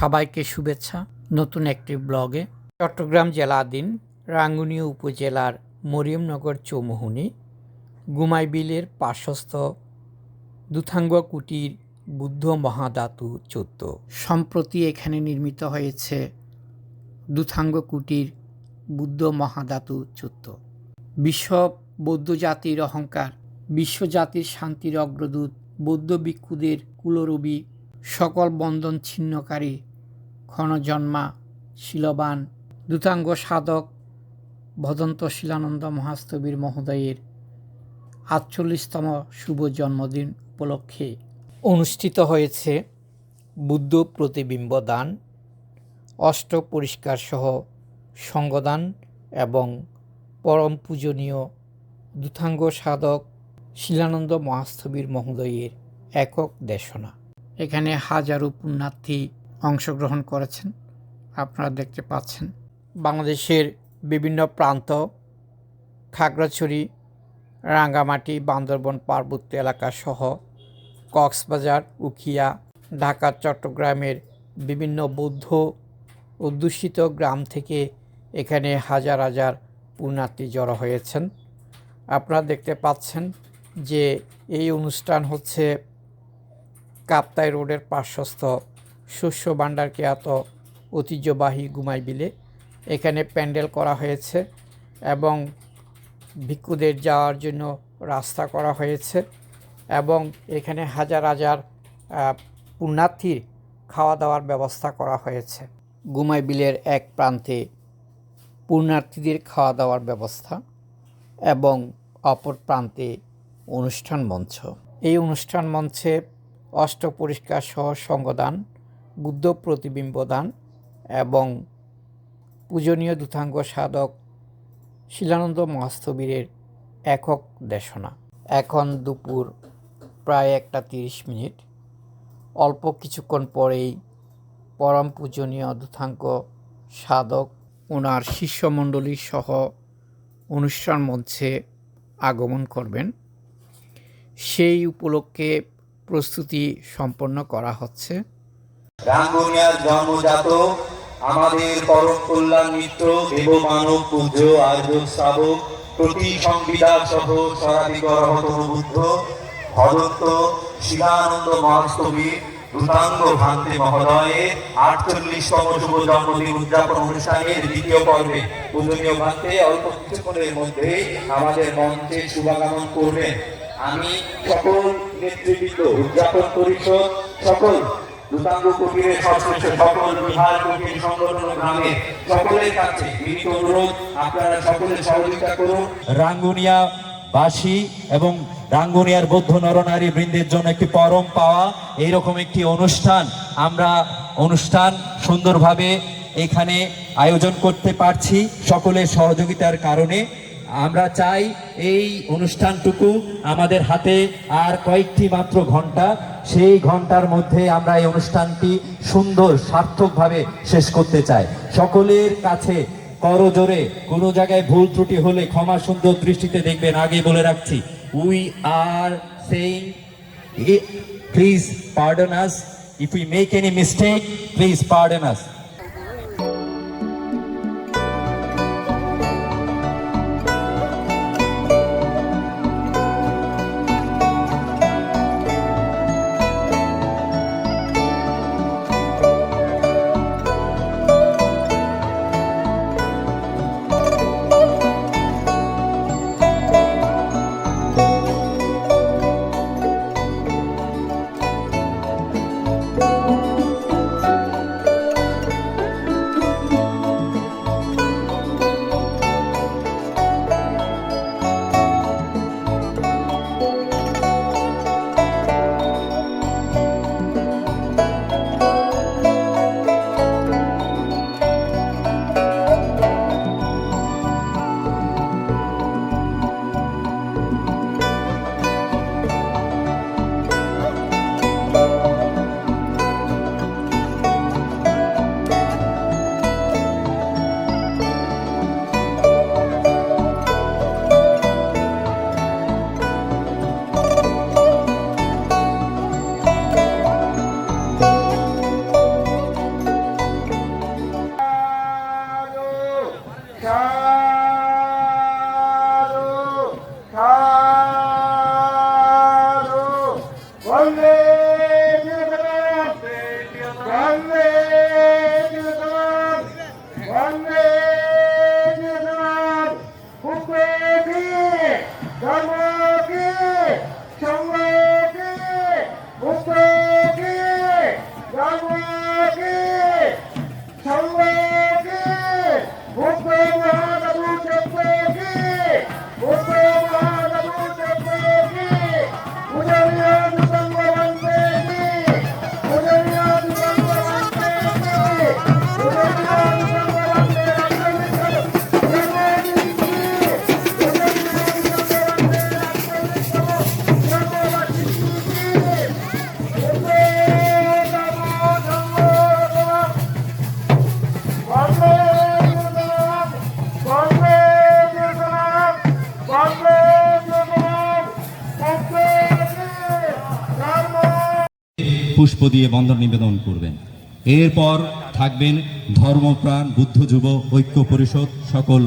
সবাইকে শুভেচ্ছা নতুন একটি ব্লগে। চট্টগ্রাম জেলাধীন রাঙ্গুনিয়া উপজেলার মরিয়মনগর চৌমুহনী গুমাইবিলের পার্শ্বস্থ কুটির বুদ্ধ মহাধাতু চোদ্দ। সম্প্রতি এখানে নির্মিত হয়েছে দুথাঙ্গ কুটির বুদ্ধ মহাধাতু চোদ্দ। বিশ্ব বৌদ্ধ জাতির অহংকার বিশ্বজাতির শান্তির অগ্রদূত বৌদ্ধ ভিক্ষুদের কুলরবি সকল বন্ধন ছিন্নকারী ক্ষণজন্মা শিলবান দুতাঙ্গ সাধক ভদন্ত শিলানন্দ মহাস্তবীর মহোদয়ের আটচল্লিশতম শুভ জন্মদিন উপলক্ষে অনুষ্ঠিত হয়েছে বুদ্ধ প্রতিবিম্ব দান, অষ্ট পরিষ্কার সহ সঙ্গদান এবং পরম পূজনীয় দুথাঙ্গ সাধক শিলানন্দ মহাস্থবীর মহোদয়ের একক দেশনা। এখানে হাজারো পুণ্যার্থী অংশগ্রহণ করেছেন, আপনারা দেখতে পাচ্ছেন। বাংলাদেশের বিভিন্ন প্রান্ত, খাগড়াছড়ি, রাঙ্গামাটি, বান্দরবন, পার্বত্য এলাকা সহ কক্সবাজার, উখিয়া, ঢাকা, চট্টগ্রামের বিভিন্ন বৌদ্ধ অধ্যুষিত গ্রাম থেকে এখানে হাজার হাজার পুণ্যার্থী জড়ো হয়েছেন। আপনারা দেখতে পাচ্ছেন যে এই অনুষ্ঠান হচ্ছে কাপ্তাই রোডের পার্শ্বস্থ শস্য ভাণ্ডারকে এত ঐতিহ্যবাহী গুমাই বিলে এখানে প্যান্ডেল করা হয়েছে এবং ভিক্ষুদের যাওয়ার জন্য রাস্তা করা হয়েছে এবং এখানে হাজার হাজার পুণ্যার্থীর খাওয়া দাওয়ার ব্যবস্থা করা হয়েছে। গুমাই বিলের এক প্রান্তে পুণ্যার্থীদের খাওয়া দাওয়ার ব্যবস্থা এবং অপর প্রান্তে অনুষ্ঠান মঞ্চ। এই অনুষ্ঠান মঞ্চে অষ্ট পরিষ্কার সহ সঙ্গদান বুদ্ধ প্রতিবিম্ব দান এবং পূজনীয় দুথাঙ্গ সাধক শিলানন্দ মহাস্থবীরের একক দেশনা। এখন দুপুর প্রায় একটা তিরিশ মিনিট। অল্প কিছুক্ষণ পরেই পরম পূজনীয় দুথাঙ্গ সাধক ওনার শিষ্যমণ্ডলী সহ অনুষ্ঠান মঞ্চে আগমন করবেন। সেই উপলক্ষে প্রস্তুতি সম্পন্ন করা হচ্ছে। রাঙ্গুনিয়ার জন্মজাত, আমাদের পরম কল্যাণ মিত্র, দেব মানব, পূজ্য আর্য শ্রাবক, প্রতি সংবিধান সহ সরাধিকর বুদ্ধ ভদন্ত শিলানন্দ মহাস্তবী দুতাঙ্গ ভান্তে মহোদয়ের আটচল্লিশতম শুভ জন্মদিন উদযাপন অনুষ্ঠানের দ্বিতীয় পর্বে। পূজনীয় ভান্তে অল্প কিছুক্ষণের মধ্যে আমাদের মঞ্চে শুভাগমন করবেন। আমি সকল নেতৃবৃন্দ উদযাপন পরিষদ সকল দুতাঙ্গ কুটিরের সদস্য সকল বিহার কুটির সংগঠন গ্রামে সকলের কাছে অনুরোধ। আপনারা সকলে সহযোগিতা করুন। রাঙ্গুনিয়া বাসী এবং রাঙ্গুনিয়ার বৌদ্ধ নরনারী বৃন্দের জন্য একটি পরম পাওয়া। এইরকম একটি অনুষ্ঠান আমরা অনুষ্ঠান সুন্দরভাবে এখানে আয়োজন করতে পারছি সকলের সহযোগিতার কারণে। আমরা চাই এই অনুষ্ঠানটুকু আমাদের হাতে আর কয়েকটি মাত্র ঘণ্টা। সেই ঘণ্টার মধ্যে আমরা এই অনুষ্ঠানটি সুন্দর, সার্থকভাবে শেষ করতে চাই। সকলের কাছে করজোরে, কোনো জায়গায় ভুল ত্রুটি হলে ক্ষমা সুন্দর দৃষ্টিতে দেখবেন। আগে বলে রাখছি we are saying please pardon us if we make any mistake please pardon us Come. পুষ্প দিয়ে বন্ধন নিবেদন করবেন। এরপর থাকবেন ধর্মপ্রাণ, বুদ্ধ যুব, ঐক্য পরিষদ সকল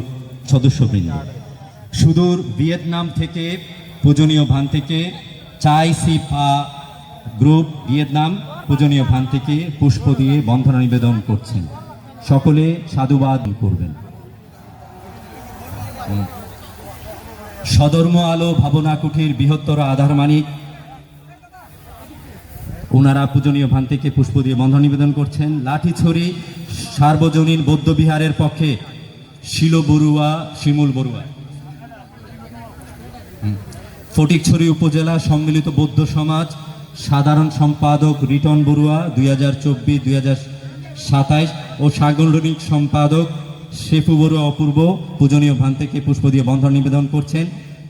সদস্যবৃন্দ। সুদূর ভিয়েতনাম থেকে, পূজনীয় ভান থেকে, চাই সি পা গ্রুপ ভিয়েতনাম, পূজনীয় ভান থেকে পুষ্প দিয়ে বন্ধন নিবেদন করছেন। সকলে সাধুবাদ করবেন। সদর্ম আলো ভাবনা কুঠির বৃহত্তর আধার মানিক ওনারা পূজনীয় ভান থেকে পুষ্প দিয়ে বন্ধন নিবেদন করছেন। লাঠিছড়ি সার্বজনীন বৌদ্ধ বিহারের পক্ষে শিল বড়ুয়া, শিমুল বড়ুয়া। ফটিকছড়ি উপজেলা সম্মিলিত বৌদ্ধ সমাজ, সাধারণ সম্পাদক রিটন বড়ুয়া, দুই হাজার চব্বিশ, দুই হাজার সাতাইশ ও সাংগঠনিক সম্পাদক শেফু বড়ুয়া অপূর্ব পূজনীয় ভান থেকে পুষ্প দিয়ে বন্ধন নিবেদন করছেন।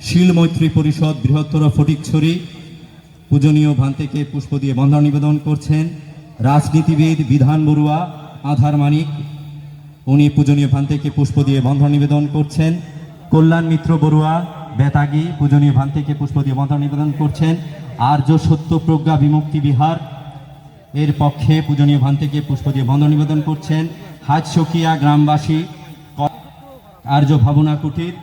শিল মৈত্রী পরিষদ বৃহত্তর ফটিকছড়ি পূজনীয় ভান থেকে পুষ্প দিয়ে বন্ধন নিবেদন করছেন রাজনীতিবিদ বিধান বড়ুয়া আধার মানিক। উনি পূজনীয় ভান থেকে পুষ্প দিয়ে বন্ধন নিবেদন করছেন। কল্যাণ মিত্র বড়ুয়া বেতাগি পূজনীয় ভান থেকে পুষ্প দিয়ে বন্ধন নিবেদন করছেন। আর্য সত্য প্রজ্ঞা বিমুক্তি বিহার এর পক্ষে পূজনীয় ভান থেকে পুষ্প দিয়ে বন্ধন নিবেদন করছেন। হাজ শকিয়া গ্রামবাসী, আর্য ভাবনা কুটির,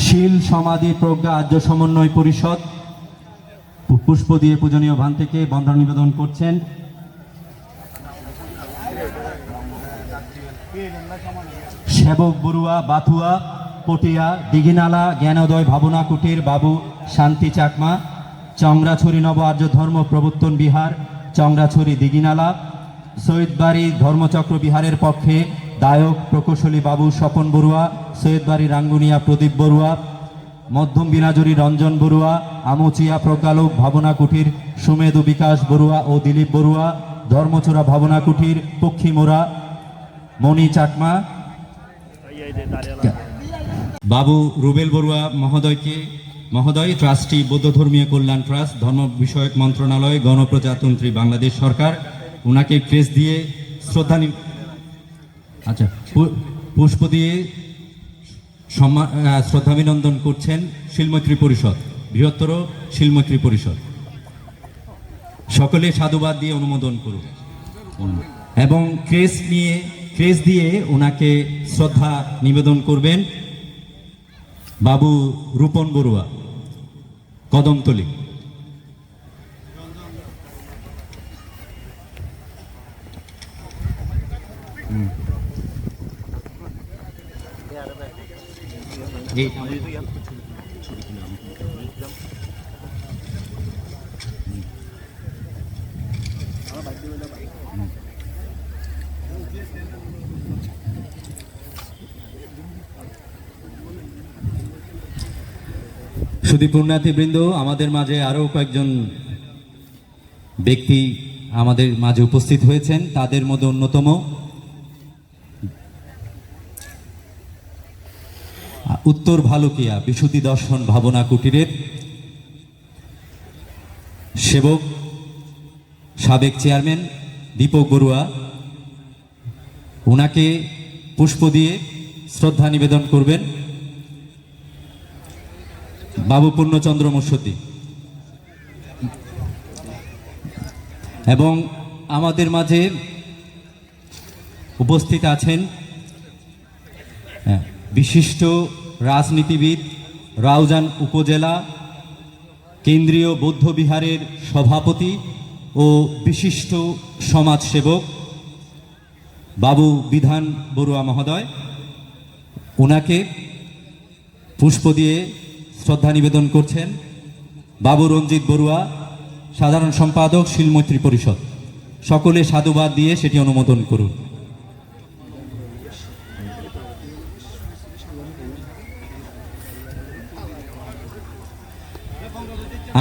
শিল সমাধি প্রজ্ঞা আর্য সমন্বয় পরিষদ পুষ্প দিয়ে পূজনীয় ভান থেকে বন্ধন নিবেদন করছেন। সেবক বড়ুয়া, বাথুয়া, পটিয়া, দিঘিনালা, জ্ঞানোদয়, ভাবনা কুটির, বাবু, শান্তি চাকমা, চংরাছড়ি নব আর্য ধর্ম প্রবর্তন বিহার, চংরাছড়ি দিঘিনালা, সৈয়দবাড়ি ধর্মচক্র বিহারের পক্ষে দায়ক প্রকৌশলী বাবু স্বপন বড়ুয়া, সৈয়দবাড়ি রাঙ্গুনিয়া প্রদীপ বড়ুয়া মধ্যম বিনাজুরি রঞ্জন বড়ুয়া, আমচিয়া প্রজ্ঞালোক ভাবনা কুঠির, সুমেধু বিকাশ বড়ুয়া ও দিলীপ বড়ুয়া, ধর্মচূড়া ভাবনা কুঠির, পক্ষী পক্ষীমোড়া মণি চাকমা। বাবু রুবেল বড়ুয়া মহোদয়কে, মহোদয়, ট্রাস্টি বৌদ্ধ ধর্মীয় কল্যাণ ট্রাস্ট, ধর্ম বিষয়ক মন্ত্রণালয়, গণপ্রজাতন্ত্রী বাংলাদেশ সরকার ওনাকে ক্রেস দিয়ে শ্রদ্ধা আচ্ছা পুষ্প দিয়ে সম্মান শ্রদ্ধাভিনন্দন করছেন শিলমৈত্রী পরিষদ। বৃহত্তর শিলমৈত্রী পরিষদ। সকলে সাধুবাদ দিয়ে অনুমোদন করুন। এবং ক্রেস নিয়ে, ক্রেস দিয়ে ওনাকে শ্রদ্ধা নিবেদন করবেন বাবু রূপন বড়ুয়া, কদমতলি। শুধু পুণ্যার্থীবৃন্দ আমাদের মাঝে আরও কয়েকজন ব্যক্তি আমাদের মাঝে উপস্থিত হয়েছেন। তাদের মধ্যে অন্যতম উত্তর ভালুকিয়া বিশুদ্ধি দর্শন ভাবনা কুটিরের সেবক সাবেক চেয়ারম্যান দীপক বড়ুয়া। ওনাকে পুষ্প দিয়ে শ্রদ্ধা নিবেদন করবেন বাবু পূর্ণচন্দ্র মুসদ্দি এবং আমাদের মাঝে উপস্থিত আছেন হ্যাঁ, বিশিষ্ট রাজনীতিবিদ রাউজান উপজেলা, কেন্দ্রীয় বৌদ্ধ বিহারের সভাপতি ও বিশিষ্ট সমাজসেবক বাবু বিধান বড়ুয়া মহোদয়। ওনাকে পুষ্প দিয়ে শ্রদ্ধা নিবেদন করছেন বাবু রঞ্জিত বড়ুয়া, সাধারণ সম্পাদক শিলমৈত্রী পরিষদ। সকলে সাধুবাদ দিয়ে সেটি অনুমোদন করুন।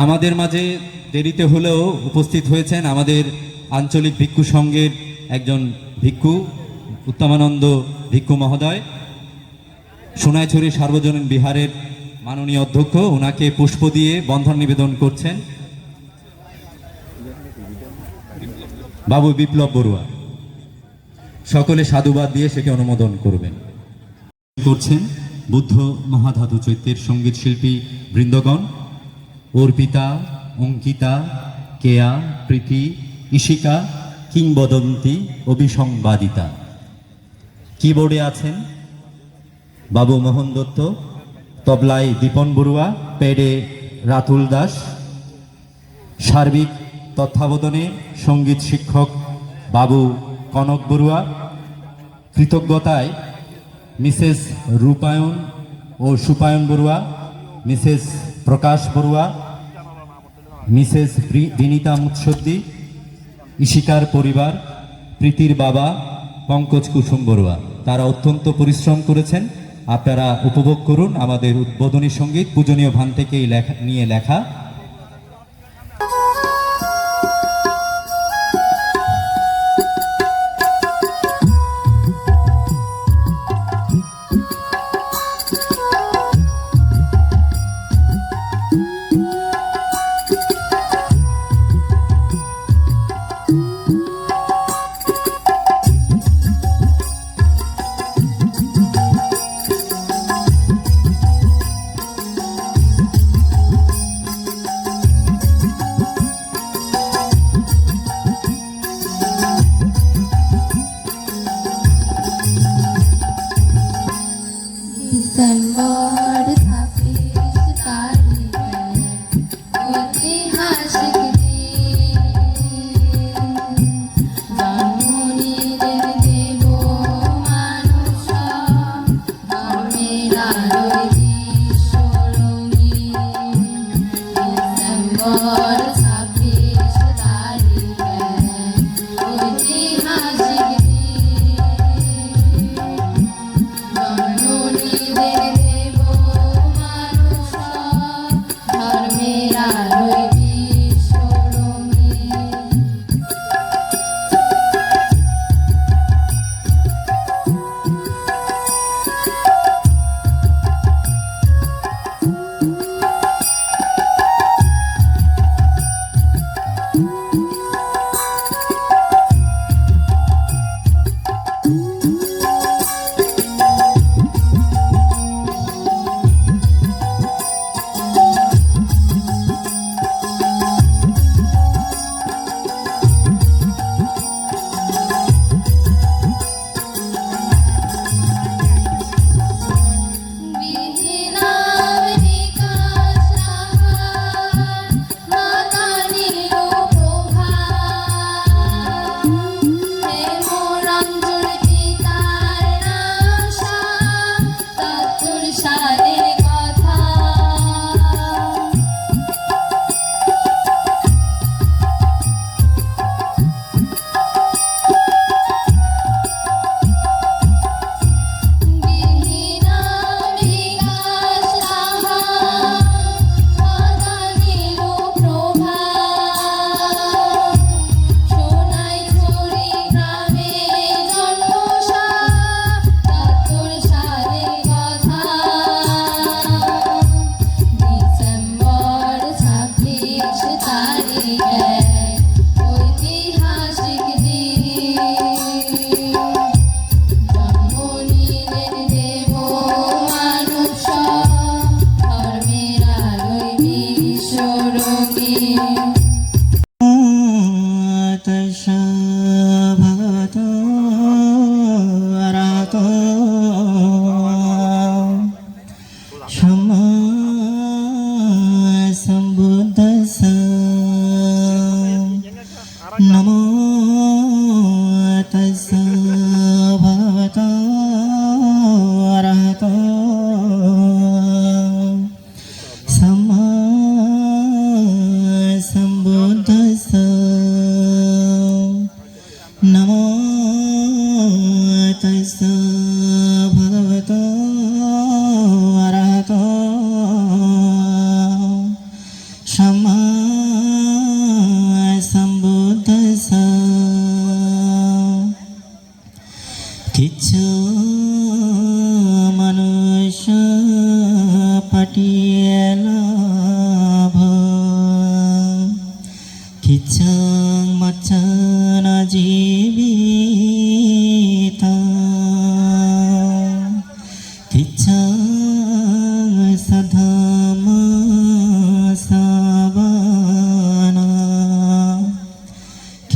আমাদের মাঝে দেরিতে হলেও উপস্থিত হয়েছেন আমাদের আঞ্চলিক ভিক্ষু সংঘের একজন ভিক্ষু, উত্তমানন্দ ভিক্ষু মহোদয়। সোনাইছড়ি সার্বজনীন বিহারের মাননীয় অধ্যক্ষ, ওনাকে পুষ্প দিয়ে বন্ধন নিবেদন করছেন। বাবু বিপ্লব বড়ুয়া, সকলে সাধুবাদ দিয়ে সেকে অনুমোদন করবেন। করছেন বুদ্ধ মহাধাতু চৈত্যের সংগীত শিল্পী বৃন্দগণ। অর্পিতা, অঙ্কিতা, কেয়া, প্রীতি ইশিকা কিংবদন্তি, অভিসংবাদিতা। কিবোর্ডে আছেন বাবু মোহন দত্ত তবলায় দীপন বড়ুয়া, পেডে রাতুল দাস, সার্বিক তত্ত্বাবধানে সংগীত শিক্ষক বাবু কনক বড়ুয়া, কৃতজ্ঞতায় মিসেস রূপায়ণ ও সুপায়ন বড়ুয়া, মিসেস প্রকাশ বড়ুয়া মিসেস বিনীতা মুৎসদ্দি ইশিকার পরিবার, প্রীতির বাবা, পঙ্কজ কুসুম বড়ুয়া। তারা অত্যন্ত পরিশ্রম করেছেন। আপনারা উপভোগ করুন আমাদের উদ্বোধনী সংগীত। পূজনীয় ভান থেকেই লেখা, নিয়ে লেখা।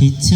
it's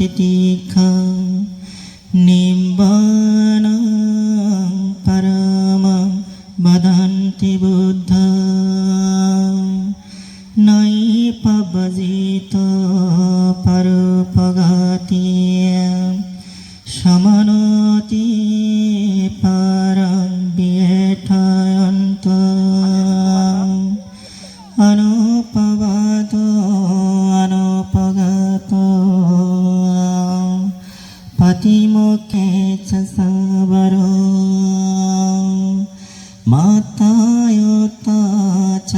tiếp đi মাতায়ত চ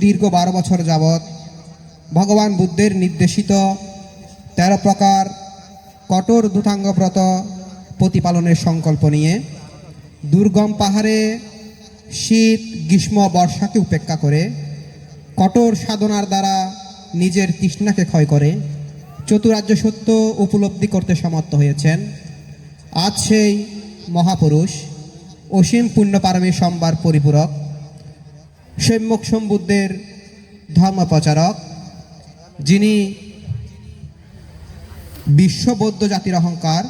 সুদীর্ঘ বারো বছর যাবৎ ভগবান বুদ্ধের নির্দেশিত তেরো প্রকার কঠোর দুতাঙ্গব্রত প্রতিপালনের সংকল্প নিয়ে দুর্গম পাহাড়ে শীত, গ্রীষ্ম, বর্ষাকে উপেক্ষা করে কঠোর সাধনার দ্বারা নিজের তৃষ্ণাকে ক্ষয় করে চতুরাজ্য সত্য উপলব্ধি করতে সমর্থ হয়েছেন। আজ সেই মহাপুরুষ অসীম পুণ্যপারমী সম্বার পরিপূরক সম্যক সম্বুদ্ধের ধর্মপ্রচারক, যিনি বিশ্ব বৌদ্ধ জাতির অহংকার,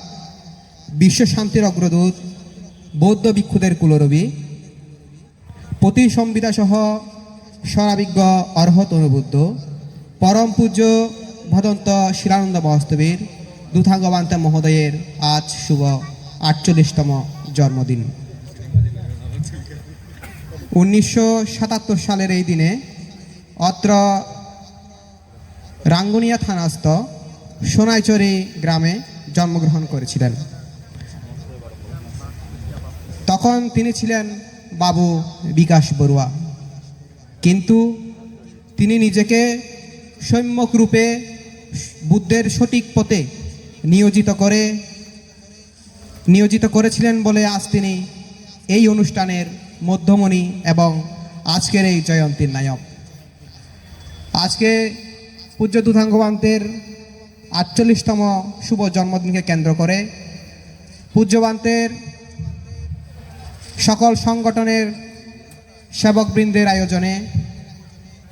বিশ্ব শান্তির অগ্রদূত, বৌদ্ধ ভিক্ষুদের কুলরবি প্রতি সংবিধা সহ স্বরাবিজ্ঞ অর্হত অনুবুদ্ধ, পরম পূজ্য ভদন্ত শিলানন্দ মহস্তবীর দুথাঙ্গবান্তা মহোদয়ের আজ শুভ আটচল্লিশতম জন্মদিন। উনিশশো সাতাত্তর সালের এই দিনে অত্র রাঙ্গুনিয়া থানাস্থ সোনাইচরি গ্রামে জন্মগ্রহণ করেছিলেন। তখন তিনি ছিলেন বাবু বিকাশ বড়ুয়া। কিন্তু তিনি নিজেকে সম্যক রূপে বুদ্ধের সঠিক পথে নিয়োজিত করে, নিয়োজিত করেছিলেন বলে আজ তিনি এই অনুষ্ঠানের মধ্যমণি এবং আজকের এই জয়ন্তীর নায়ক। আজকে পূজ্য দুধাঙ্গবান্তের আটচল্লিশতম শুভ জন্মদিনকে কেন্দ্র করে পূজ্যবান্তের সকল সংগঠনের সেবকবৃন্দের আয়োজনে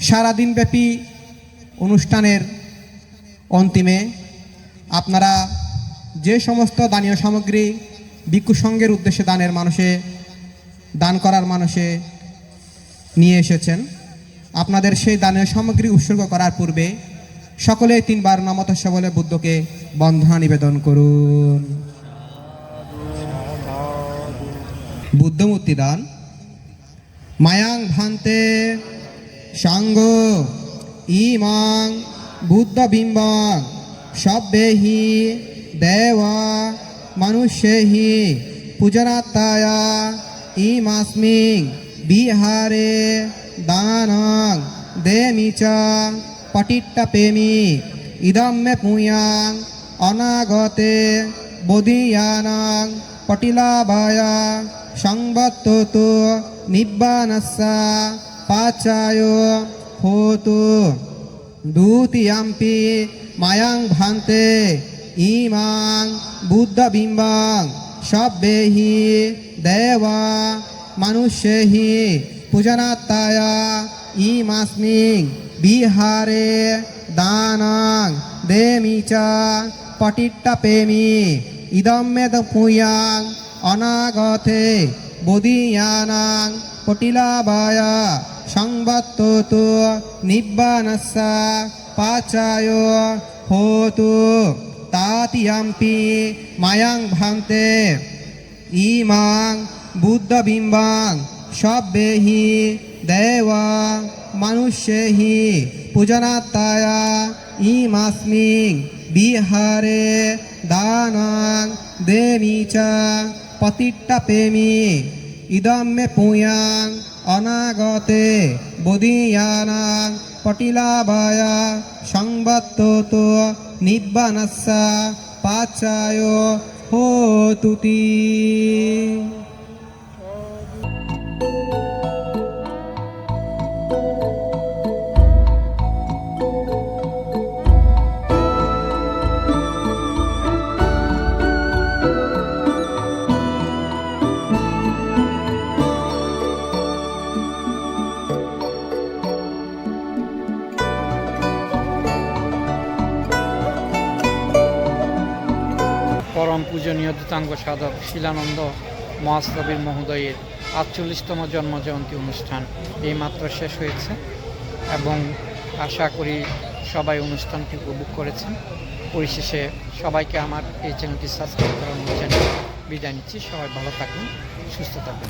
সারাদিনব্যাপী অনুষ্ঠানের অন্তিমে আপনারা যে সমস্ত দানীয় সামগ্রী ভিক্ষু উদ্দেশ্যে দানের মানুষে দান করার মানুষে নিয়ে এসেছেন। আপনাদের সেই দানের সামগ্রী উৎসর্গ করার পূর্বে সকলে তিনবার নমত সবলে বুদ্ধকে বন্ধনা নিবেদন করুন। বুদ্ধমূর্তি দান। মায়াং ভান্তে সাঙ্গ ইমাং বুদ্ধবিম্বং সব্যেহি দেওয়া মানুষেহি পূজনাত্মায়া ইমাস্মিং বিহারে দানং দেমি চ পটিট্টপেমি ইদম মে পুয়াং অনাগতে বোধিয়ানং পটিলাভায় সংবত্তু নিব্বানসা পাচায় হোতু দ্বিতীয়ম্পি মায়াং ভান্তে ইমাং বুদ্ধ বিম্বাং সব্যেহি देव मनुष्यैः पूजनात्ताय इमास्मिन् विहारे दानं देमि च पटिट्टपेमि इदं मे पुयां अनागते बोधियानां पटिलाभाय संवत्तु निब्बानस्स पाचाय होतु तातियम्पि मायां भान्ते ইমাং বুদ্ধবিম্বাং সব্যেহি দেওয়া মানুষেহি পূজনাত্মায়া ইমাস্মিং বিহারে দানাং দেমিচা চ পতিট্টা ইদমে পুয়াং অনাগতে বদিয়ানাং পটিলাবায়া সংবাত্ত নিব্বানস্যা পাচায় होतुति দূতাঙ্গ সাধক শিলানন্দ মহাস্তবীর মহোদয়ের আটচল্লিশতম জন্মজয়ন্তী অনুষ্ঠান। এই মাত্র শেষ হয়েছে এবং আশা করি সবাই অনুষ্ঠানটি উপভোগ করেছেন। পরিশেষে সবাইকে আমার এই চ্যানেলটি সাবস্ক্রাইব করার জানিয়ে বিদায় নিচ্ছি। সবাই ভালো থাকুন, সুস্থ থাকুন।